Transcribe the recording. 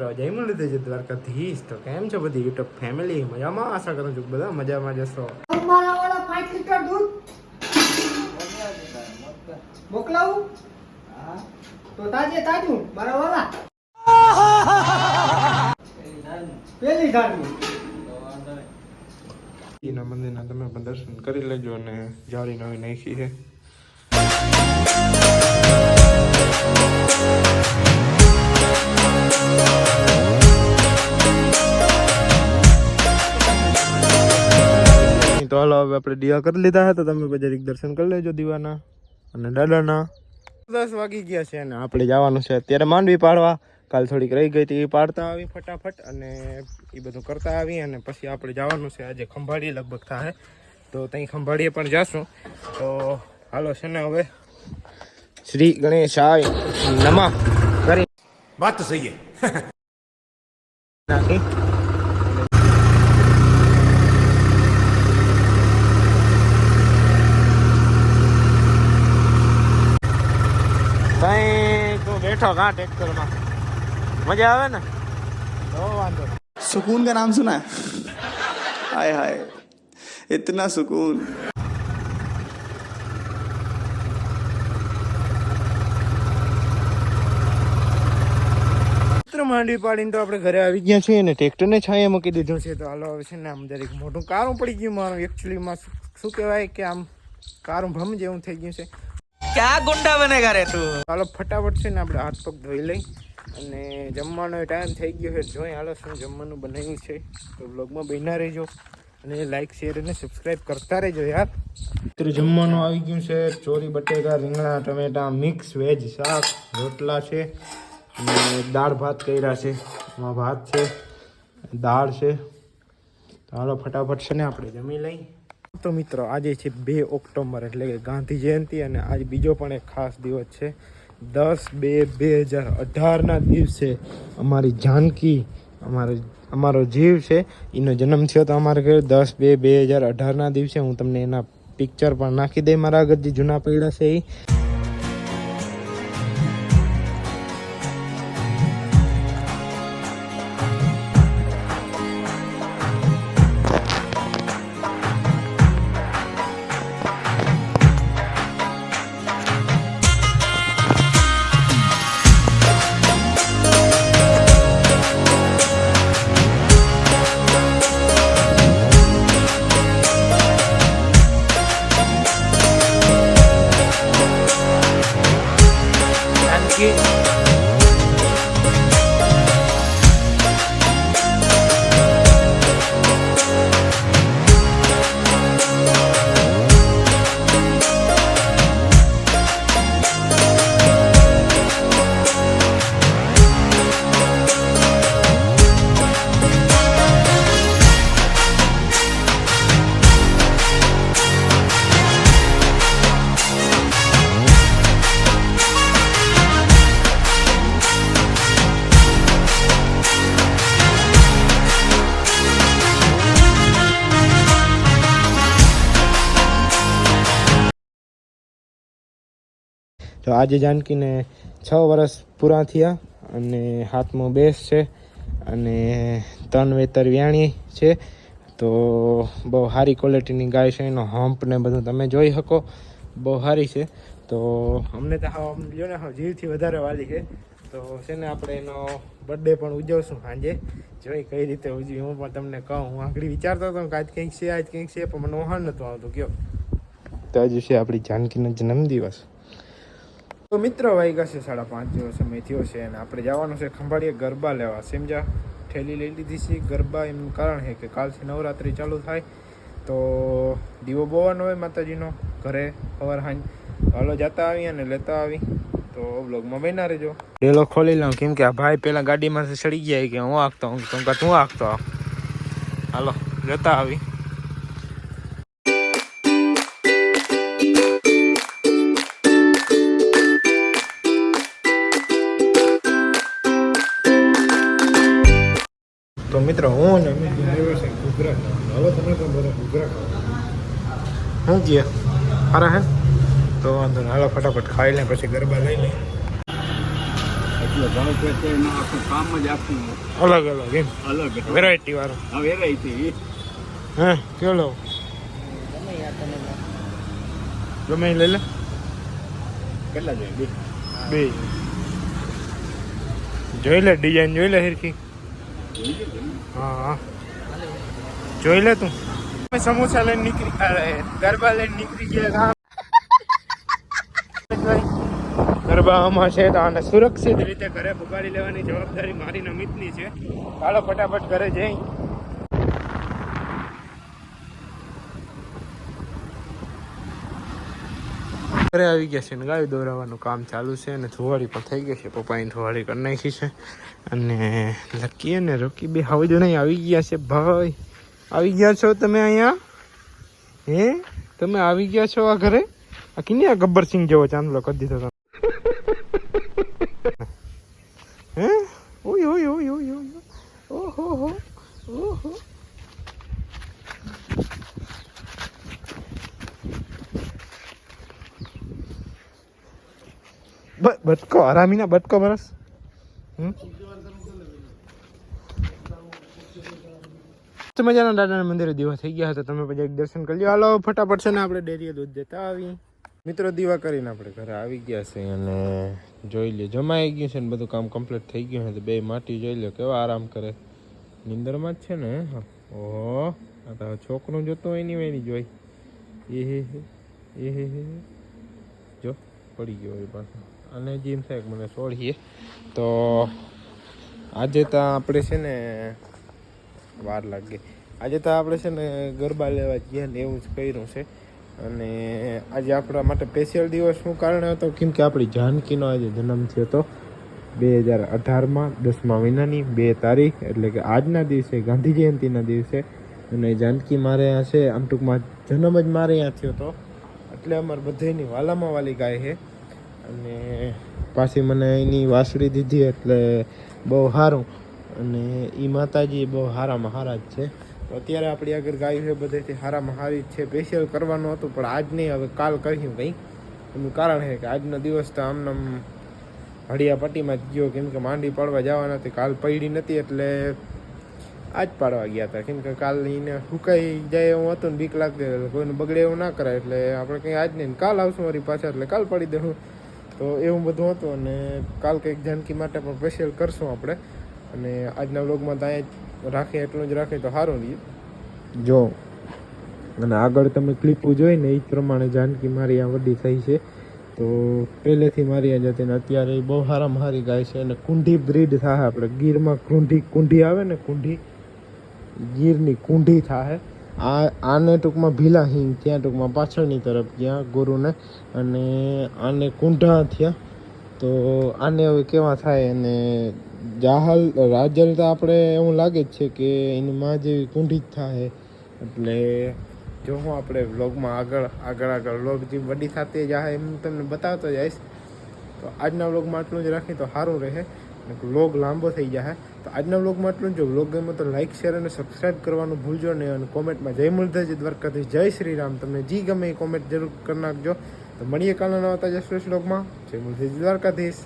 મિત્રો જય મુરલીધર દ્વારકાધીશ. તો કેમ છો બધી યુટ્યુબ ફેમિલી મજામાં? આશા કરું છું બધા મજામાં જશો મારા વાળા પાંચ લીટર દૂધ મોકલાવું? તો તાજે તાજું મારા વાળા. પેલી ધારની એના મંદિરના તમે પણ દર્શન કરી લેજો અને જાળી નવી નાખી છે. તો હાલો હવે આપણે દીવા કરી લીધા હતા તમે એક દર્શન કરી લેજો દીવાના અને દાદાના. દસ વાગી ગયા છે અને આપણે જવાનું છે અત્યારે માંડવી પાડવા. કાલ થોડીક રહી ગઈ હતી એ પાડતા આવી ફટાફટ અને એ બધું કરતા આવી અને પછી આપણે જવાનું છે, આજે ખંભાળીએ લગભગ થાય. તો ત્યાં ખંભાળીએ પણ જશું. તો હાલો છે ને હવે. શ્રી ગણેશાય નમઃ. बात तो सही है। तो मज़ा आवे ना? सुकून का नाम सुना है। हाय हाय। इतना सुकून। માંડવી પાડીને તો આપણે ઘરે આવી ગયા છીએ ને ટ્રેક્ટરને છાંયા મૂકી દીધું છે. તો હાલો આવે છે ને આમ દરેક મોટું કારું પડી ગયું મારું. એકચ્યુઅલીમાં શું કહેવાય કે આમ કારું ભમ જેવું થઈ ગયું છે. ક્યાં ગુંડા બને રે તું? હાલો ફટાફટ છે ને આપણે હાથ પગ ધોઈ લઈ અને જમવાનો ટાઈમ થઈ ગયો છે. જોઈ હાલો શું જમવાનું બનાવ્યું છે. તો બ્લોગમાં બહેના રહેજો અને લાઈક શેર અને સબસ્ક્રાઈબ કરતા રહેજો યાર. મિત્રો જમવાનું આવી ગયું છે. ચોરી બટેકા રીંગણા ટમેટા મિક્સ વેજ શાક રોટલા છે. દાળ ભાત કર્યા છે. એમાં ભાત છે, દાળ છે. ચાલો ફટાફટ છે ને આપણે જમી લઈ. તો મિત્રો, આજે છે બે ઓક્ટોબર એટલે કે ગાંધી જયંતિ અને આજ બીજો પણ એક ખાસ દિવસ છે. દસ બે બે હજાર અઢારના દિવસે અમારી જાનકી, અમારો અમારો જીવ છે, એનો જન્મ થયો તો અમારે ઘરે દસ બે બે હજાર અઢારના દિવસે હું તમને એના પિક્ચર પણ નાખી દઈ. મારા આગળ જે જૂના પૈડા છે એ જાનકી તો આજે જાનકીને છ વર્ષ પૂરા થયા અને હાથમાં બેસ છે અને ત્રણ વેતર વ્યાણી છે. તો બહુ સારી ક્વોલિટીની ગાય છે, એનો હમ્પ ને બધું તમે જોઈ શકો. બહુ સારી છે. તો અમને તો આમ લ્યો ને હા જીવથી વધારે વાલી છે. તો છે ને આપણે એનો બર્થડે પણ ઉજવશું સાંજે. જોઈ કઈ રીતે ઉજવી, હું પણ તમને કહું. હું આગળ વિચારતો હતો કે આજ કંઈક છે, આજ કંઈક છે, પણ મને ઓહાણ નહોતું આવતું, કયો. તો આજે છે આપણી જાનકીનો જન્મદિવસ. તો મિત્રો વાગ્યા છે સાડા પાંચ જેવો સમય થયો છે અને આપણે જવાનું છે ખંભાળીએ ગરબા લેવા. સમજા ઠેલી લઈ લીધી છે. ગરબા એમનું કારણ છે કે કાલથી નવરાત્રિ ચાલુ થાય તો દીવો બોવાનો હોય માતાજીનો. ઘરે સવાર હાંજ હાલો જતા આવી અને લેતા આવી. તો બ્લોગમાં બન્યા રહેજો. ડેલો ખોલી લઉં. કેમ કે આ ભાઈ પહેલાં ગાડીમાંથી ચડી ગયા કે હું આખતો હું તું આખતો હાલો, જતા આવી. મિત્રો હું ને હવે તમે શું કહે અરે હે? તો વાંધો હાલો ફટાફટ ખાઈ લે પછી ગરબા લઈ લે. અલગ અલગ એમ. અલગ વેરાયટી વાળો. વેરાયટી હે કયો લો ગમે લઈ લે. કેટલા જોઈએ? બે. બે. જોઈ લે ડિઝાઇન જોઈ લે હિરકી હા જોઈ લે તું. સમોસા લઈને નીકળી ગરબા લઈને નીકળી ગયા. ગરબામાં છે તો આને સુરક્ષિત રીતે ઘરે પુગાડી લેવાની જવાબદારી મારી ને અમિતની છે. ચાલો, ફટાફટ ઘરે જઈ. ઘરે આવી ગયા છે ને ગાય દોરાવાનું કામ ચાલુ છે અને ધોવાળી પણ થઈ ગઈ છે. પપ્પાની ધોવાળી કરી નાખી છે. અને લકી અને રોકી બે હવે જો નહીં આવી ગયા છે. ભાઈ, આવી ગયા છો તમે અહીંયા? હે? તમે આવી ગયા છો આ ઘરે? આ કિને આ ગબ્બરસિંહ જેવો ચાંદલો કરી દીધો તમે. હે? ઓય ઓય ઓય ઓય ઓય. ઓહો, હો, ઓહો. બટકો, હરામીના બટકો બરસ? તો મજાના દાદાના મંદિરે દીવા થઈ ગયા હતા. તમે પછી એક દર્શન કરી લ્યો. હાલો, ફટાફટ છે ને આપણે ડેરીએ દૂધ દેતા આવી મિત્રો, દીવા કરીને આપણે ઘરે આવી ગયા છે અને જોઈ લે જમાઈ ગયું છે ને બધું કામ કમ્પ્લીટ થઈ ગયું છે તો બે માટી જોઈ લો કેવા આરામ કરે. નિંદરમાં જ છે ને. ઓહો, આ તો છોકરું જોતો હોય નહીં એની જોઈ એ હે હે, એ હે. જો, પડી ગયો એ પાછો. અને જેમ સાહેબ મને છોડીએ તો આજે તો આપણે છે ને વાર લાગે. આજે તો આપણે છે ને ગરબા લેવા ગયા ને એવું જ કર્યું છે. અને આજે આપણા માટે સ્પેશિયલ દિવસ શું કારણ હતો કેમ કે આપણી જાનકીનો આજે જન્મ થયો હતો. બે હજાર અઢારમાં, દસમા મહિનાની બે તારીખ, એટલે કે આજના દિવસે, ગાંધી જયંતિના દિવસે. અને જાનકી મારે અહીંયા છે, આમ ટૂંકમાં જન્મ જ મારે અહીંયા થયો હતો. એટલે અમારે બધાની વાલામાં વાલી ગાય છે. અને પાછી મને એની વાસળી દીધી એટલે બહુ સારું અને એ માતાજી બહુ સારામાં સારા જ છે અત્યારે આપણી આગળ ગાય છે બધેથી સારામાં સારી જ છે. સ્પેશિયલ કરવાનું હતું, પણ આજ નહીં, હવે કાલ કર્યું કંઈ. એનું કારણ છે કે આજનો દિવસ તો આમને આમ હળિયા પટ્ટીમાં જ ગયો. કેમ કે માંડી પાડવા જવાના હતી કાલ પડી નથી, એટલે આજ પાડવા ગયા હતા. કેમ કે કાલ એને સુકાઈ જાય એવું હતું ને બીક લાગતી કોઈને બગડે એવું ના કરાય. એટલે આપણે કંઈ આજ નહીં કાલ આવશું મારી પાછા એટલે કાલ પાડી દઉં. તો એવું બધું હતું અને કાલ કંઈક જાનકી માટે પણ સ્પેશિયલ કરશું આપણે. અને આજના વ્લોગમાં તો અહીંયા રાખીએ, એટલું જ રાખીએ તો સારું નહીં જો, અને આગળ તમે ક્લિપો જોઈને એ પ્રમાણે જાનકી મારી આ વડી થઈ છે. તો પહેલેથી મારી આ જતી ને અત્યારે બહુ સારામાં સારી ગાય છે અને કુંઢી બ્રીડ થાય આપણે. ગીરમાં કુંઢી કુંઢી આવે ને કુંઢી, ગીરની કુંઢી થાય આ આને ટૂંકમાં ભીલા ત્યાં ટૂંકમાં પાછળની તરફ ગયા ગુરુને અને આને કુંઢા થયા. તો આને હવે કેવા થાય અને જાહલ, રાજલ તો આપણે એવું લાગે જ છે કે એની માં જેવી કુંઢી જ થાય એટલે જો હું આપણે વ્લોગમાં આગળ આગળ આગળ વ્લોગ જે વડી થતી જાય એમ તમને બતાવતો જઈશ. તો આજના વ્લોગમાં આટલું જ રાખી તો સારું રહે. વ્લોગ લાંબો થઈ જાય તો આજના વ્લોગમાં આટલું જ. વ્લોગ ગમે તો લાઇક શેર અને સબસ્ક્રાઇબ કરવાનું ભૂલજો નહીં અને કોમેન્ટમાં જય મુરધજ દ્વારકાધીશ, જય શ્રી રામ તમને જી ગમે એ કોમેન્ટ જરૂર કરી નાખજો. તો મળીએ કાલના નવા તાજા શ્રેષ્ઠ વ્લોગમાં. જય મુરધજ દ્વારકાધીશ.